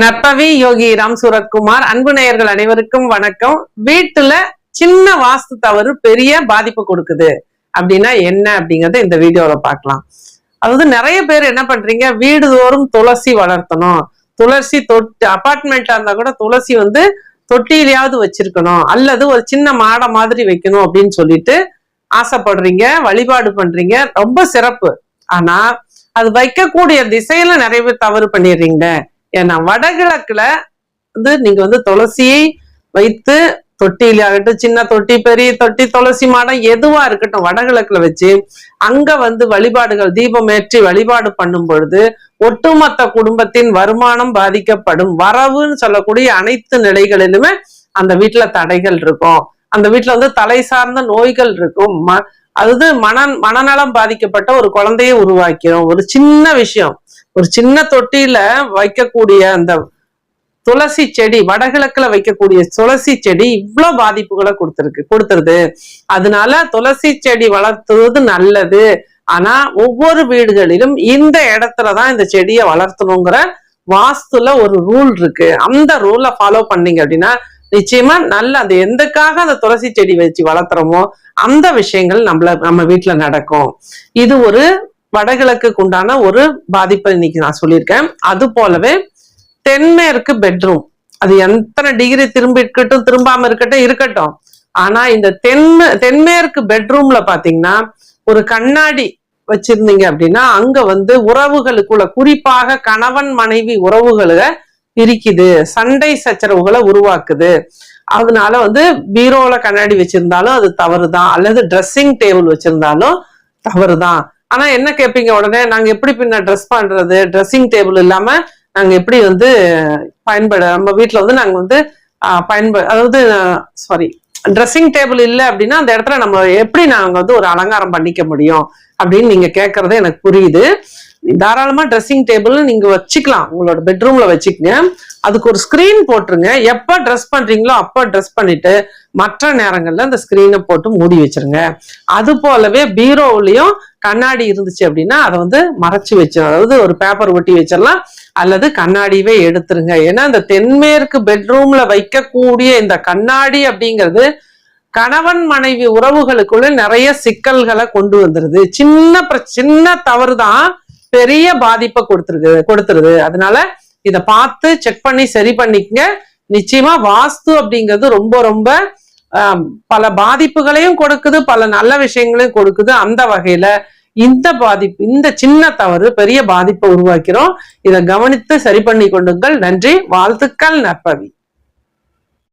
நற்பவி யோகி ராம் சூரத்குமார் அன்பு நேயர்கள் அனைவருக்கும் வணக்கம். வீட்டுல சின்ன வாஸ்து தவறு பெரிய பாதிப்பு கொடுக்குது. அப்படின்னா என்ன அப்படிங்கறத இந்த வீடியோல பார்க்கலாம். அதாவது நிறைய பேர் என்ன பண்றீங்க? வீடுதோறும் துளசி வளர்த்தணும். துளசி தொட்டி அபார்ட்மெண்ட்டா இருந்தா கூட துளசி வந்து தொட்டியிலையாவது வச்சிருக்கணும். அல்லது ஒரு சின்ன மாடை மாதிரி வைக்கணும் அப்படின்னு சொல்லிட்டு ஆசைப்படுறீங்க வழிபாடு பண்றீங்க. ரொம்ப சிறப்பு. ஆனா அது வைக்கக்கூடிய திசையில நிறைய பேர் தவறு பண்ணிடுறீங்க ஏன்னா வடகிழக்குல வந்து நீங்க வந்து துளசியை வைத்து தொட்டியில ஆகட்டும் சின்ன தொட்டி பெரிய தொட்டி துளசி மாடம் எதுவா இருக்கட்டும் வடகிழக்குல வச்சு அங்க வந்து வழிபாடுகள் தீபம் ஏற்றி வழிபாடு பண்ணும் பொழுது ஒட்டுமொத்த குடும்பத்தின் வருமானம் பாதிக்கப்படும். வரவுன்னு சொல்லக்கூடிய அனைத்து நிலைகளிலுமே அந்த வீட்டுல தடைகள் இருக்கும். அந்த வீட்டுல வந்து தலை சார்ந்த நோய்கள் இருக்கும். ம- அதாவது மன மனநலம் பாதிக்கப்பட்ட ஒரு குழந்தையை உருவாக்கிறோம் ஒரு சின்ன விஷயம். ஒரு சின்ன தொட்டியில வைக்கக்கூடிய அந்த துளசி செடி வடகிழக்குல வைக்கக்கூடிய துளசி செடி இவ்வளவு பாதிப்புகளை கொடுத்துருக்கு கொடுத்துருது. அதனால துளசி செடி வளர்த்துவது நல்லது. ஆனா ஒவ்வொரு வீடுகளிலும் இந்த இடத்துலதான் இந்த செடியை வளர்த்தணுங்கிற வாஸ்துல ஒரு ரூல் இருக்கு. அந்த ரூலை ஃபாலோ பண்ணீங்க அப்படின்னா நிச்சயமா நல்ல அந்த எந்தக்காக அந்த துளசி செடி வச்சு வளர்த்துறோமோ அந்த விஷயங்கள் நம்மள நம்ம வீட்டுல நடக்கும். இது ஒரு வடகிழக்குக்கு உண்டான ஒரு பாதிப்பை இன்னைக்கு நான் சொல்லியிருக்கேன். அது போலவே தென்மேற்கு பெட்ரூம் அது எத்தனை டிகிரி திரும்பி இருக்கட்டும் திரும்பாம இருக்கட்டும் இருக்கட்டும். ஆனா இந்த தென்மே தென்மேற்கு பெட்ரூம்ல பாத்தீங்கன்னா ஒரு கண்ணாடி வச்சிருந்தீங்க அப்படின்னா அங்க வந்து உறவுகளுக்குள்ள குறிப்பாக கணவன் மனைவி உறவுகளை பிரிக்குது. சண்டை சச்சரவுகளை உருவாக்குது. அதனால வந்து பீரோல கண்ணாடி வச்சிருந்தாலும் அது தவறுதான். அல்லது ட்ரெஸ்ஸிங் டேபிள் வச்சிருந்தாலும் தவறுதான். ஆனா என்ன கேட்பீங்க உடனே நாங்க எப்படி பின்ன ட்ரெஸ் பண்றது ட்ரெஸ்ஸிங் டேபிள் இல்லாம நாங்க எப்படி வந்து பயன்பட நம்ம வீட்டில் வந்து நாங்க வந்து பயன்ப அதாவது சாரி ட்ரெஸ்ஸிங் டேபிள் இல்லை அப்படின்னா அந்த இடத்துல நம்ம எப்படி நாங்க வந்து ஒரு அலங்காரம் பண்ணிக்க முடியும் அப்படின்னு நீங்க கேட்கறது எனக்கு புரியுது. தாராளமா ட்ரெஸ்ஸிங் டேபிள் நீங்க வச்சுக்கலாம். உங்களோட பெட்ரூம்ல வச்சுக்கங்க. அதுக்கு ஒரு ஸ்கிரீன் போட்டுருங்க. எப்ப ட்ரெஸ் பண்றீங்களோ அப்ப ட்ரெஸ் பண்ணிட்டு மற்ற நேரங்கள்ல அந்த ஸ்கிரீனை போட்டு மூடி வச்சிருங்க. அது போலவே பீரோவுலயும் கண்ணாடி இருந்துச்சு அப்படின்னா அதை வந்து மறைச்சு வச்சு அதாவது ஒரு பேப்பர் ஒட்டி வச்சிடலாம் அல்லது கண்ணாடியவே எடுத்துருங்க. ஏன்னா இந்த தென்மேற்கு பெட்ரூம்ல வைக்கக்கூடிய இந்த கண்ணாடி அப்படிங்கிறது கணவன் மனைவி உறவுகளுக்குள்ள நிறைய சிக்கல்களை கொண்டு வந்துருது. சின்ன சின்ன தவறு தான் பெரிய பாதிப்பை கொடுத்துருக்கு கொடுத்துருது. அதனால இதை பார்த்து செக் பண்ணி சரி பண்ணிக்கங்க. நிச்சயமா வாஸ்து அப்படிங்கிறது ரொம்ப ரொம்ப பல பாதிப்புகளையும் கொடுக்குது பல நல்ல விஷயங்களையும் கொடுக்குது. அந்த வகையில இந்த பாதிப்பு இந்த சின்ன தவறு பெரிய பாதிப்பை உருவாக்கிறோம். இதை கவனித்து சரி பண்ணி கொண்டுங்கள் நன்றி. வாழ்த்துக்கள் நற்பவி.